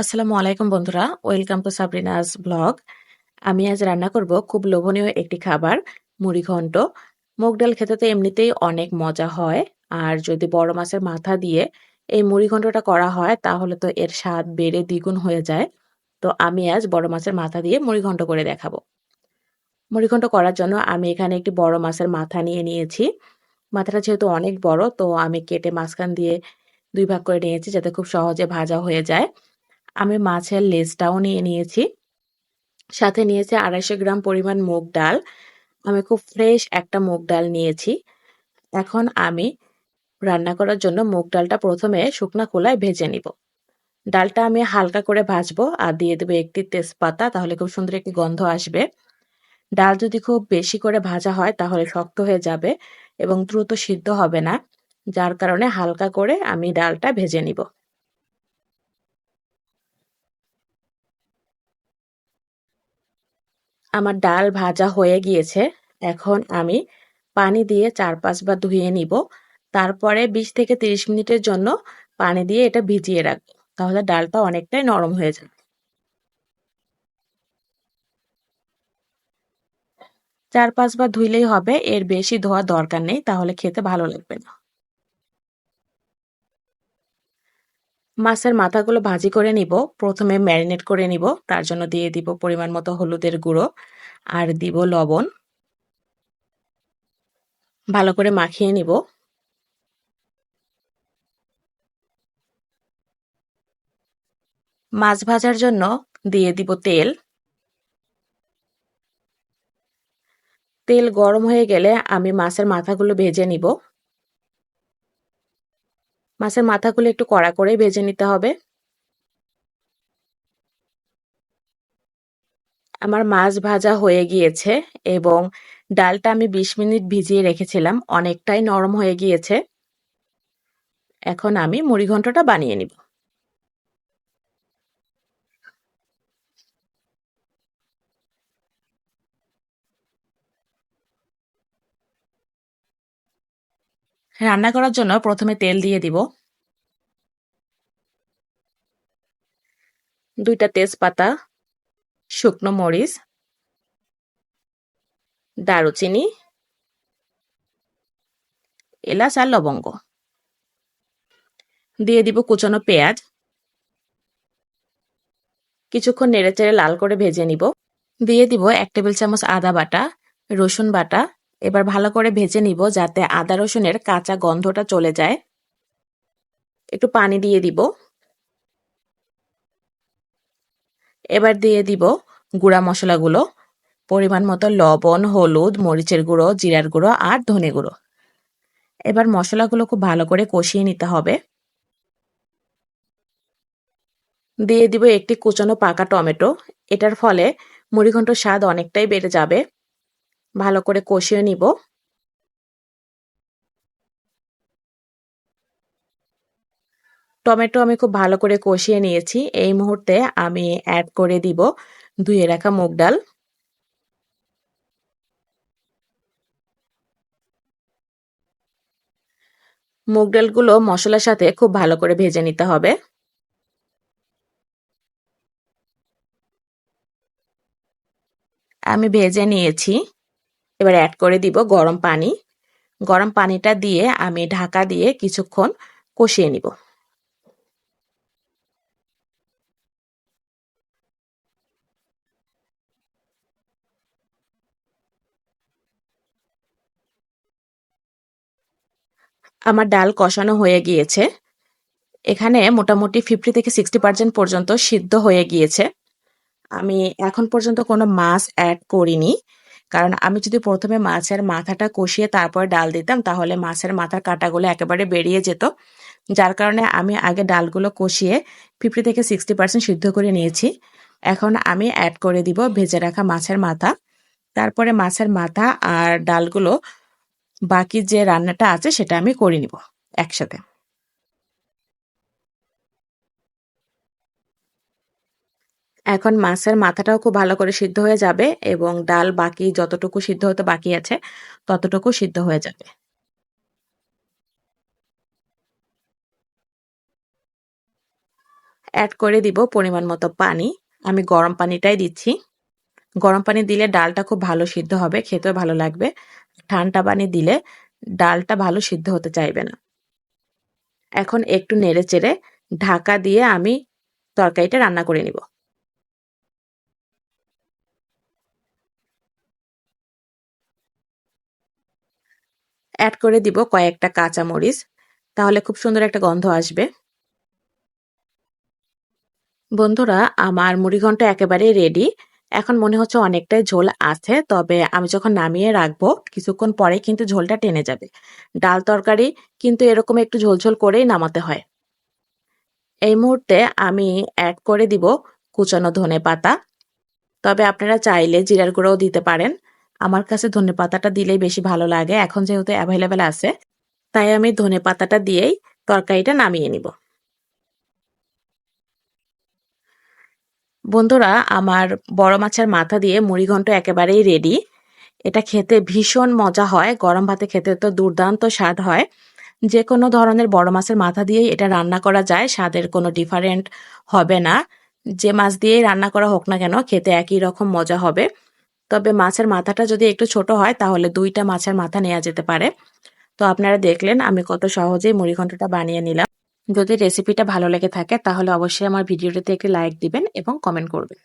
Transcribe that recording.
আসসালামু আলাইকুম বন্ধুরা, ওয়েলকাম টু সাবরিনাস ব্লগ। আমি আজ রান্না করব খুব লোভনীয় একটি খাবার, মুড়ি ঘন্ট। মুগ ডাল খেতে তো এমনিতেই অনেক মজা হয়, আর যদি বড় মাছের মাথা দিয়ে এই মুড়ি ঘন্টটা করা হয়, তাহলে তো এর স্বাদ বেড়ে দ্বিগুণ হয়ে যায়। তো আমি আজ বড় মাছের মাথা দিয়ে মুড়ি ঘন্ট করে দেখাবো। মুড়ি ঘন্ট করার জন্য আমি এখানে একটি বড় মাছের মাথা নিয়ে নিয়েছি। মাথাটা যেহেতু অনেক বড়, তো আমি কেটে মাঝখান দিয়ে দুই ভাগ করে নিয়েছি, যাতে খুব সহজে ভাজা হয়ে যায়। আমি মাছের লেজটাও নিয়ে নিয়েছি। সাথে নিয়েছি আড়াইশো গ্রাম পরিমাণ মুগ ডাল। আমি খুব ফ্রেশ একটা মুগ ডাল নিয়েছি। এখন আমি রান্না করার জন্য মুগ ডালটা প্রথমে শুকনা খোলায় ভেজে নিব। ডালটা আমি হালকা করে ভাজবো আর দিয়ে দেবো একটি তেজপাতা, তাহলে খুব সুন্দর একটি গন্ধ আসবে। ডাল যদি খুব বেশি করে ভাজা হয়, তাহলে শক্ত হয়ে যাবে এবং দ্রুত সিদ্ধ হবে না। যার কারণে হালকা করে আমি ডালটা ভেজে নিব। আমার ডাল ভাজা হয়ে গিয়েছে। এখন আমি পানি দিয়ে চার পাঁচবার ধুয়ে নিব। তারপরে বিশ থেকে তিরিশ মিনিটের জন্য পানি দিয়ে এটা ভিজিয়ে রাখব। তাহলে ডালটা অনেকটাই নরম হয়ে যাবে। চার পাঁচবার ধুইলেই হবে। এর বেশি ধোয়া দরকার নেই। তাহলে খেতে ভালো লাগবে না। মাছের মাথাগুলো ভাজি করে নিব। প্রথমে ম্যারিনেট করে নিব। তার জন্য দিয়ে দিব পরিমাণ মতো হলুদের গুঁড়ো আর দিব লবণ। ভালো করে মাখিয়ে নিব। মাছ ভাজার জন্য দিয়ে দিব তেল। তেল গরম হয়ে গেলে আমি মাছের মাথাগুলো ভেজে নিব। মাছের মাথাগুলো একটু কড়া করে ভেজে নিতে হবে। আমার মাছ ভাজা হয়ে গিয়েছে এবং ডালটা আমি বিশ মিনিট ভিজিয়ে রেখেছিলাম, অনেকটাই নরম হয়ে গিয়েছে। এখন আমি মুড়ি ঘন্টটা বানিয়ে নিব। রান্না করার জন্য প্রথমে তেল দিয়ে দিব। দুইটা তেজপাতা, শুকনো মরিচ, দারুচিনি, এলাচ আর লবঙ্গ। দিয়ে দিব কুচনো পেঁয়াজ। কিছুক্ষণ নেড়েচেড়ে লাল করে ভেজে নিব। দিয়ে দিব এক টেবিল চামচ আদা বাটা, রসুন বাটা। এবার ভালো করে ভেজে নিব যাতে আদা রসুনের কাঁচা গন্ধটা চলে যায়। একটু পানি দিয়ে দিব। এবার দিয়ে দিব গুঁড়া মশলাগুলো, পরিমাণ মতো লবণ, হলুদ, মরিচের গুঁড়ো, জিরার গুঁড়ো আর ধনে গুঁড়ো। এবার মশলাগুলো খুব ভালো করে কষিয়ে নিতে হবে। দিয়ে দিব একটি কুচনো পাকা টমেটো। এটার ফলে মুড়িঘণ্ট স্বাদ অনেকটাই বেড়ে যাবে। ভালো করে কষিয়ে নিব। টমেটো আমি খুব ভালো করে কষিয়ে নিয়েছি। এই মুহূর্তে আমি অ্যাড করে দিব ধুয়ে রাখা মুগ ডাল। মুগ ডালগুলো মশলার সাথে খুব ভালো করে ভেজে নিতে হবে। আমি ভেজে নিয়েছি। এবার অ্যাড করে দিব গরম পানি। গরম পানিটা দিয়ে আমি ঢাকা দিয়ে কিছুক্ষণ কষিয়ে নিব। আমার ডাল কষানো হয়ে গিয়েছে। এখানে মোটামুটি ফিফটি থেকে সিক্সটি পার্সেন্ট পর্যন্ত সিদ্ধ হয়ে গিয়েছে। আমি এখন পর্যন্ত কোনো মাছ অ্যাড করিনি, কারণ আমি যদি প্রথমে মাছের মাথাটা কষিয়ে তারপর ডাল দিতাম, তাহলে মাছের মাথার কাঁটাগুলো একেবারে বেরিয়ে যেত। যার কারণে আমি আগে ডালগুলো কষিয়ে ফিফটি থেকে সিক্সটি পার্সেন্ট সিদ্ধ করে নিয়েছি। এখন আমি অ্যাড করে দিব ভেজে রাখা মাছের মাথা। তারপরে মাছের মাথা আর ডালগুলো বাকি যে রান্নাটা আছে সেটা আমি করে নিব একসাথে। এখন মাছের মাথাটাও খুব ভালো করে সিদ্ধ হয়ে যাবে এবং ডাল বাকি যতটুকু সিদ্ধ হতে বাকি আছে ততটুকু সিদ্ধ হয়ে যাবে। অ্যাড করে দিব পরিমাণ মতো পানি। আমি গরম পানিটাই দিচ্ছি। গরম পানি দিলে ডালটা খুব ভালো সিদ্ধ হবে, খেতেও ভালো লাগবে। ঠান্ডা পানি দিলে ডালটা ভালো সিদ্ধ হতে চাইবে না। এখন একটু নেড়ে চেড়ে ঢাকা দিয়ে আমি তরকারিটা রান্না করে নিব। অ্যাড করে দিব কয়েকটা কাঁচা মরিচ তাহলে খুব সুন্দর একটা গন্ধ আসবে। বন্ধুরা, আমার মুড়িঘণ্ট একেবারেই রেডি। এখন মনে হচ্ছে অনেকটাই ঝোল আছে, তবে আমি যখন নামিয়ে রাখব, কিছুক্ষণ পরে কিন্তু ঝোলটা টেনে যাবে। ডাল তরকারি কিন্তু এরকম একটু ঝোলঝোল করেই নামাতে হয়। এই মুহূর্তে আমি অ্যাড করে দিব কুচানো ধনে পাতা। তবে আপনারা চাইলে জিরার গুঁড়োও দিতে পারেন। আমার কাছে ধনে পাতাটা দিলেই বেশি ভালো লাগে, এখন যেহেতু অ্যাভেলেবেল আছে, তাই আমি ধনে পাতাটা দিয়েই তরকারিটা নামিয়ে নিব। বন্ধুরা, আমার বড় মাছের মাথা দিয়ে মুড়িঘণ্ট একেবারেই রেডি এটা খেতে ভীষণ মজা হয়। গরম ভাতে খেতে তো দুর্দান্ত স্বাদ হয়। যে কোনো ধরনের বড় মাছের মাথা দিয়েই এটা রান্না করা যায়। স্বাদের কোনো ডিফারেন্ট হবে না। যে মাছ দিয়েই রান্না করা হোক না কেন, খেতে একই রকম মজা হবে। তবে মাছের মাথাটা যদি একটু ছোট হয়, তাহলে দুইটা মাছের মাথা নেওয়া যেতে পারে। তো আপনারা দেখলেন, আমি কত সহজেই মুড়িঘণ্টটা বানিয়ে নিলাম। যদি রেসিপিটা ভালো লেগে থাকে, তাহলে অবশ্যই আমার ভিডিওটিতে একটি লাইক দিবেন এবং কমেন্ট করবেন।